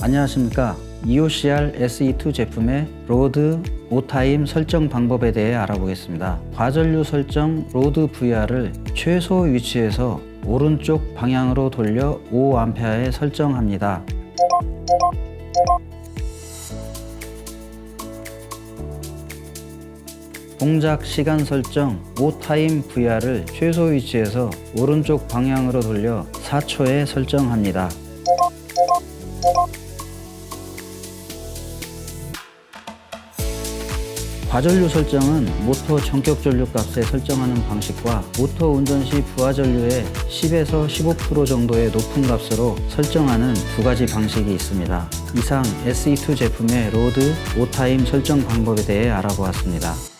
안녕하십니까. EOCR SE2 제품의 로드 오타임 설정 방법에 대해 알아보겠습니다. 과전류 설정 로드 VR을 최소 위치에서 오른쪽 방향으로 돌려 5A에 설정합니다. 동작 시간 설정 오타임 VR을 최소 위치에서 오른쪽 방향으로 돌려 4초에 설정합니다. 과전류 설정은 모터 전격 전류 값에 설정하는 방식과 모터 운전 시 부하 전류의 10에서 15% 정도의 높은 값으로 설정하는 두 가지 방식이 있습니다. 이상 SE2 제품의 로드 오타임 설정 방법에 대해 알아보았습니다.